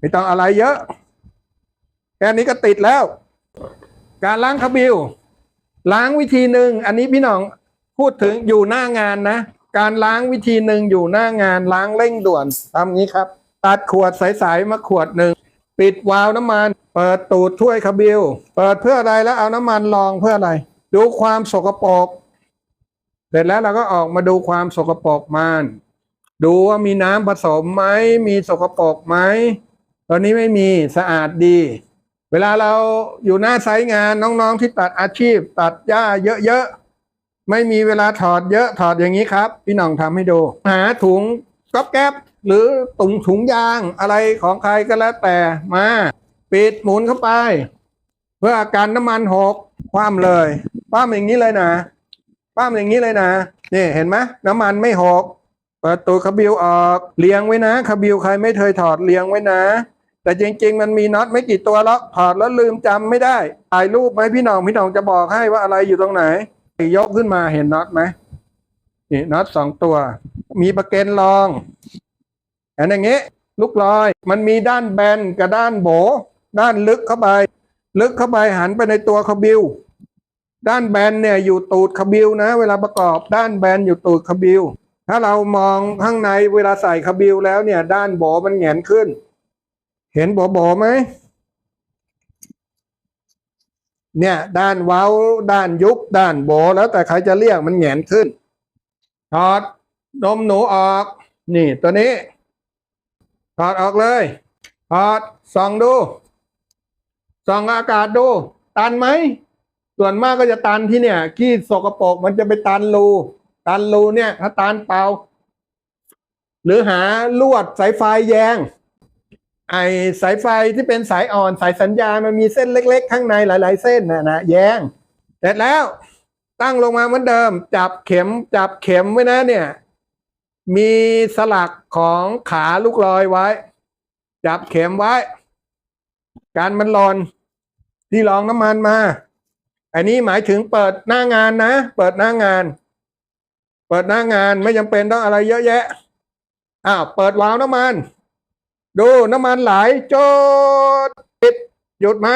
ไม่ต้องอะไรเยอะ แค่นี้ก็ติดแล้ว การล้างคาบิลล้างวิธีหนึ่งอันนี้พี่น้องพูดถึงอยู่หน้างานนะ การล้างวิธีหนึ่งอยู่หน้างานล้างเร่งด่วนทำงี้ครับ ตัดขวดใสๆมาขวดหนึ่งปิดวาล์วน้ำมัน เปิดตูดถ้วยคาบิลเปิดเพื่ออะไรแล้วเอาน้ำมันรองเพื่ออะไร ดูความสกปรกเสร็จแล้วเราก็ออกมาดูความสกปรกมัน ดูว่ามีน้ำผสมไหมมีสกปรกไหม ตอนนี้ไม่มีสะอาดดี เวลาเราอยู่หน้าไซต์งานน้องๆที่ตัดอาชีพ ตัดหญ้าเยอะๆ ไม่มีเวลาถอดเยอะถอดอย่างนี้ครับ พี่น้องทำให้ดู หาถุงก๊อบแก๊บหรือตุงถุงยางอะไรของใครก็แล้วแต่มาปิดหมุนเข้าไป เพื่อกันน้ำมันหกคว่ำเลยคว่ำอย่างนี้เลยนะคว่ำอย่างนี้เลยนะนี่เห็นไหมน้ำมันไม่หกเปิดตัวคาบิลออกเรียงไว้นะคาบิลใครไม่เคยถอดเรียงไว้นะ แต่จริง ๆ มันมีน็อตไม่กี่ตัวหรอกถอดแล้วลืมจำไม่ได้ถ่ายรูปไหมพี่น้องพี่น้องจะบอกให้ว่าอะไรอยู่ตรงไหน ยกขึ้นมาเห็นน็อตไหมนี่น็อตสองตัว มีประเกนรองอันอย่างเงี้ลูกลอย มันมีด้านแบนกับด้านโบ ด้านลึกเข้าไป ลึกเข้าไปหันไปในตัวคาบิลด้านแบนเนี่ยอยู่ตูดคาบิลนะ เวลาประกอบด้านแบนอยู่ตูดคาบิลถ้าเรามองข้างในเวลาใส่คาบิลแล้วเนี่ย ด้านโบมันแหงนขึ้น เห็นโบโบไหมเนี่ย ด้านเว้า ด้านยุบด้านโบแล้วแต่ใครจะเรียกมันแหงนขึ้นถอดนมหนูออก นี่ตัวนี้ถอดออกเลยถอดส่องดูส่องอากาศดู ตันไหม ส่วนมากก็จะตันที่เนี่ยขี้สกปรกมันจะไปตันรูตันรูเนี่ย ถ้าตันเปล่า หรือหาลวดสายไฟแยง ไอสายไฟที่เป็นสายอ่อนสายสัญญาณมันมีเส้นเล็ก ๆ ข้างในหลาย ๆ เส้นนะนะแยงเสร็จแล้วตั้งลงมาเหมือนเดิม จับเข็มจับเข็มไว้นะเนี่ย มีสลักของขาลูกลอยไว้ จับเข็มไว้ การมันหลอนที่รองน้ำมันมา อันนี้หมายถึงเปิดหน้างานนะ เปิดหน้างาน เปิดหน้างานไม่จำเป็นต้องอะไรเยอะแยะอ้าวเปิดวาล์วน้ำมัน ดูน้ำมันไหลจดปิดหยุดไหม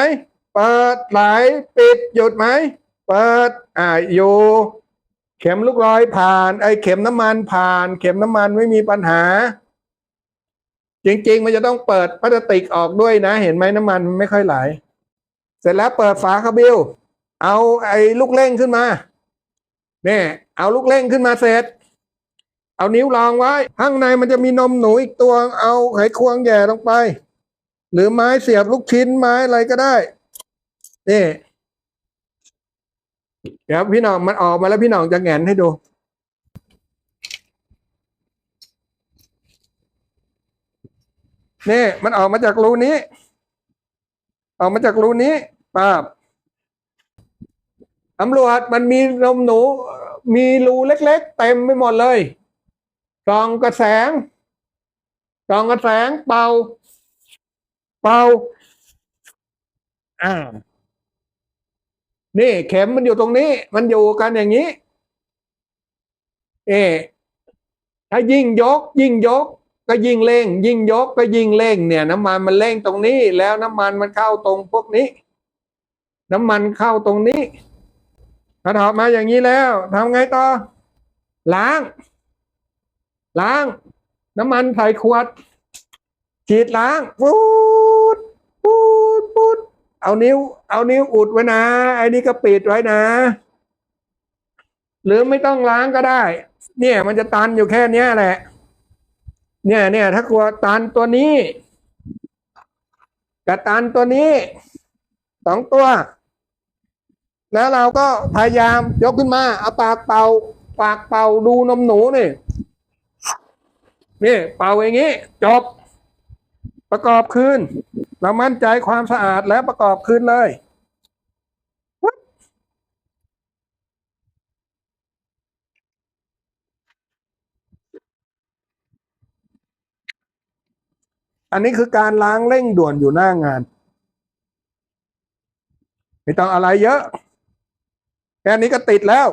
เปิดไหลปิดหยุดไหมเปิดอ่าอยู่เข็มลูกลอยผ่าน ไอ้เข็มน้ำมันผ่าน เข็มน้ำมันไม่มีปัญหา จริง ๆ มันจะต้องเปิดพลาสติกออกด้วยนะ เห็นไหมน้ำมันมันไม่ค่อยไหล เสร็จแล้วเปิดฝาคาบิลเอาไอ้ลูกเร่งขึ้นมาเนี่ยเอาลูกเร่งขึ้นมาเสร็จ เอานิ้วรองไว้ ข้างในมันจะมีนมหนูอีกตัว เอาไขควงแย่ลงไป หรือไม้เสียบลูกชิ้นไม้อะไรก็ได้ นี่เดี๋ยวพี่น้องมันออกมาแล้วพี่น้องจะแหงนให้ดู นี่ มันออกมาจากรูนี้ ออกมาจากรูนี้ป้าบตำรวจมันมีนมหนู มีรูเล็ก ๆ เต็มไปหมดเลย กรองกระแสงกรองกระแสงเป่า เป่าอ่านี่เข็มมันอยู่ตรงนี้ มันอยู่กันอย่างนี้ เอถ้ายิ่งยก ยิ่งยก ก็ยิ่งเร่ง ยิ่งยกก็ยิ่งเร่ง เนี่ย น้ำมันมันเร่งตรงนี้ แล้วน้ำมันมันเข้าตรงพวกนี้ น้ำมันเข้าตรงนี้ถ้าถอดมาอย่างนี้แล้วทำไงต่อ ล้าง ล้าง น้ำมันใส่ขวดฉีดล้างปูดปูดปูดเอานิ้ว เอานิ้วอุดไว้นะ ไอ้นี่ก็ปิดไว้นะ หรือไม่ต้องล้างก็ได้ เนี่ย มันจะตันอยู่แค่เนี้ยแหละ เนี่ยเนี่ยถ้ากลัวตันตัวนี้กับตันตัวนี้สองตัว แล้วเราก็พยายามยกขึ้นมา เอาปากเป่า ปากเป่าดูนมหนูนี่ นี่เป่าอย่างนี้ จบ ประกอบคืน เรามั่นใจความสะอาดแล้วประกอบคืนเลยอันนี้คือการล้างเร่งด่วนอยู่หน้างาน ไม่ต้องอะไรเยอะ แค่นี้ก็ติดแล้ว